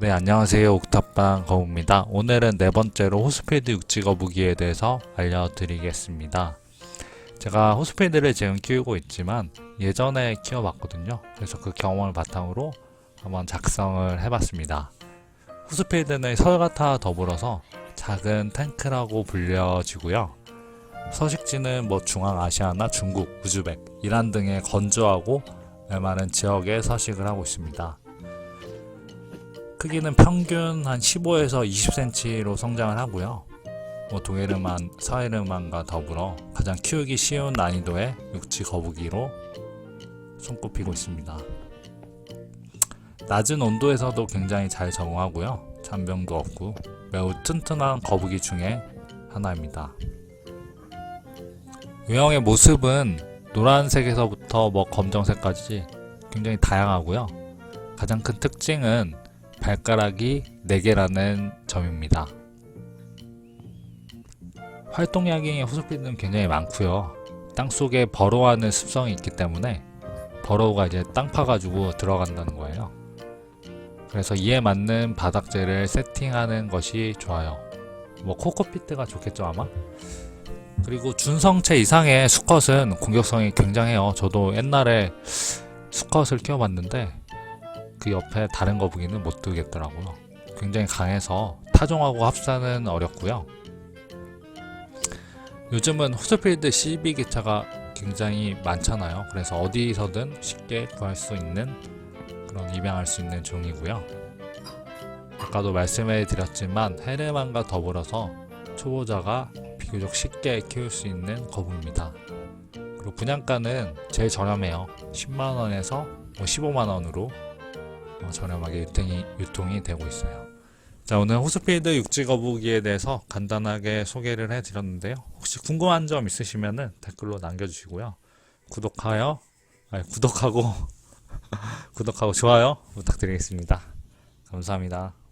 네, 안녕하세요. 옥탑방 거우입니다. 오늘은 네 번째로 호스피드 육지 거북이에 대해서 알려드리겠습니다. 제가 호스피드를 지금 키우고 있지만 예전에 키워봤거든요. 그래서 그 경험을 바탕으로 한번 작성을 해봤습니다. 호스피드는 설과타 더불어서 작은 탱크라고 불려지고요. 서식지는 뭐 중앙아시아나 중국, 우즈벡, 이란 등의 건조하고 메마른 지역에 서식을 하고 있습니다. 크기는 평균 한 15에서 20cm로 성장을 하고요. 뭐 동해르만, 서해르만과 더불어 가장 키우기 쉬운 난이도의 육지 거북이로 손꼽히고 있습니다. 낮은 온도에서도 굉장히 잘 적응하고요. 잔병도 없고 매우 튼튼한 거북이 중에 하나입니다. 유형의 모습은 노란색에서부터 뭐 검정색까지 굉장히 다양하고요. 가장 큰 특징은 발가락이 4개라는 점입니다. 활동량이 호스피드는 굉장히 많고요. 땅속에 버로우하는 습성이 있기 때문에 버로우가 이제 땅 파가지고 들어간다는 거예요. 그래서 이에 맞는 바닥재를 세팅하는 것이 좋아요. 뭐 코코피트가 좋겠죠 아마? 그리고 준성체 이상의 수컷은 공격성이 굉장해요. 저도 옛날에 수컷을 키워봤는데 그 옆에 다른 거북이는 못 두겠더라고요. 굉장히 강해서 타종하고 합사는 어렵고요. 요즘은 호스필드 CB 기차가 굉장히 많잖아요. 그래서 어디서든 쉽게 구할 수 있는 그런 입양할 수 있는 종이고요. 아까도 말씀해 드렸지만 헤르만과 더불어서 초보자가 비교적 쉽게 키울 수 있는 거북입니다. 그리고 분양가는 제일 저렴해요. 10만원에서 15만원으로 어, 저렴하게 유통이, 유통이 되고 있어요. 자, 오늘 호스필드 육지 거북이에 대해서 간단하게 소개를 해드렸는데요. 혹시 궁금한 점 있으시면 댓글로 남겨주시고요. 구독하여, 아니, 구독하고, 구독하고 좋아요 부탁드리겠습니다. 감사합니다.